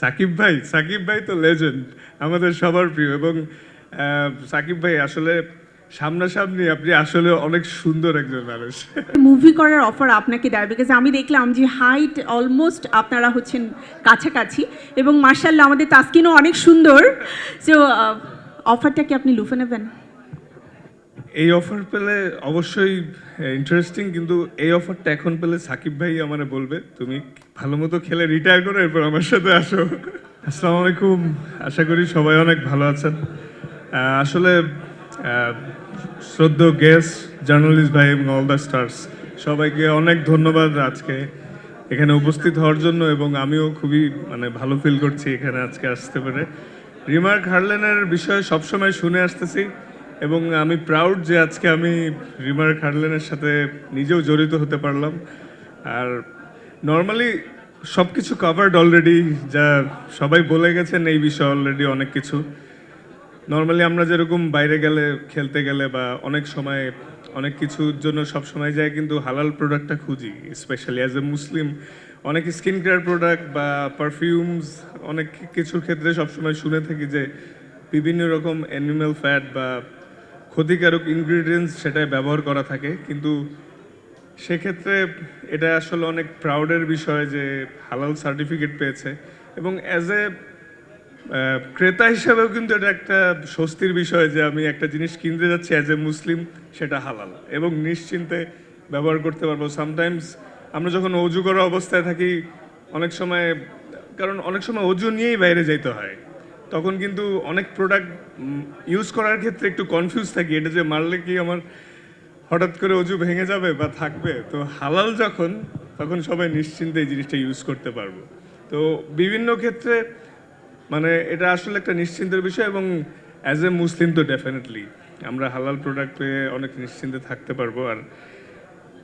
সাকিব ভাই সাকিব ভাই তো লেজেন্ড আমাদের সবার প্রিয় এবং সাকিব ভাই আসলে সামনাসামনি আপনি আসলে অনেক সুন্দর একজন মানুষ। মুভি করার অফার আপনাকে দেয় বিকজ আমি দেখলাম যে হাইট অলমোস্ট আপনারা হচ্ছেন কাছাকাছি এবং মার্শাল্লাহ আমাদের তাস্কিনও অনেক সুন্দর। সো অফারটা কি আপনি লুফে নেবেন? এই অফার পেলে অবশ্যই ইন্টারেস্টিং কিন্তু এই অফারটা এখন পেলে সাকিব ভাই আমার বলবে, তুমি ভালো মতো খেলে রিটায়ার করো, এরপর আমার সাথে আসো। আসসালামু আলাইকুম। আশা করি সবাই অনেক ভালো আছেন। আসলে শ্রদ্ধ গেস্ট জার্নালিস্ট ভাই এবং অল দ্য স্টার্স সবাইকে অনেক ধন্যবাদ আজকে এখানে উপস্থিত হওয়ার জন্য এবং আমিও খুবই মানে ভালো ফিল করছি এখানে আজকে আসতে পেরে। রিমার্ক হার্লেনের বিষয়ে সবসময় শুনে আসতেছি। এবং আমি প্রাউড যে আজকে আমি রিমার হার্লেনের সাথে নিজেও জড়িত হতে পারলাম। আর নর্মালি সব কিছু কাভার্ড অলরেডি যা সবাই বলে গেছেন এই বিষয়ে অলরেডি অনেক কিছু। নর্মালি আমরা যেরকম বাইরে গেলে, খেলতে গেলে বা অনেক সময়, অনেক কিছুর জন্য সব সময় যাই, কিন্তু হালাল প্রোডাক্টটা খুঁজি স্পেশালি অ্যাজ এ মুসলিম অনেক স্কিন কেয়ার প্রোডাক্ট বা পারফিউমস অনেক কিছুর ক্ষেত্রে সবসময় শুনে থাকি যে বিভিন্ন রকম অ্যানিম্যাল ফ্যাট বা ক্ষতিকারক ইনগ্রিডিয়েন্টস সেটাই ব্যবহার করা থাকে, কিন্তু সেক্ষেত্রে এটা আসলে অনেক প্রাউডের বিষয় যে হালাল সার্টিফিকেট পেয়েছে। এবং অ্যাজ এ ক্রেতা হিসাবেও কিন্তু এটা একটা স্বস্তির বিষয় যে আমি একটা জিনিস কিনতে যাচ্ছি অ্যাজ এ মুসলিম সেটা হালাল। এবং নিশ্চিন্তে ব্যবহার করতে পারব। সামটাইমস আমরা যখন অজু করা অবস্থায় থাকি, অনেক সময়, কারণ অনেক সময় অজু নিয়েই বাইরে যাইতে হয়। তখন কিন্তু অনেক প্রোডাক্ট ইউজ করার ক্ষেত্রে একটু কনফিউজ থাকি। এটা যে মারলে কি আমার হঠাৎ করে অজু ভেঙে যাবে বা থাকবে? তো হালাল যখন, তখন সবাই নিশ্চিন্তে এই জিনিসটা ইউজ করতে পারব। তো বিভিন্ন ক্ষেত্রে মানে এটা আসলে একটা নিশ্চিন্তের বিষয় এবং অ্যাজ এ মুসলিম তো ডেফিনেটলি আমরা হালাল প্রোডাক্ট পেয়ে অনেক নিশ্চিন্তে থাকতে পারব। আর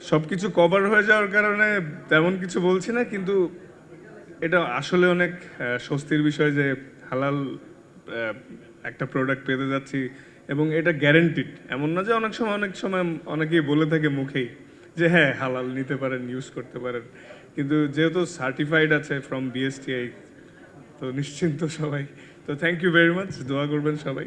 সব কিছু কভার হয়ে যাওয়ার কারণে তেমন কিছু বলছি না, কিন্তু এটা আসলে অনেক স্বস্তির বিষয় যে হালাল একটা প্রোডাক্ট পেতে যাচ্ছি এবং এটা গ্যারেন্টিড এমন না যে অনেক সময় অনেক সময় অনেকেই বলে থাকে মুখেই যে হ্যাঁ হালাল নিতে পারেন ইউজ করতে পারেন। কিন্তু যেহেতু সার্টিফাইড আছে ফ্রম বিএসটিআই তো নিশ্চিন্ত সবাই। তো থ্যাংক ইউ ভেরি মাচ দোয়া করবেন সবাই।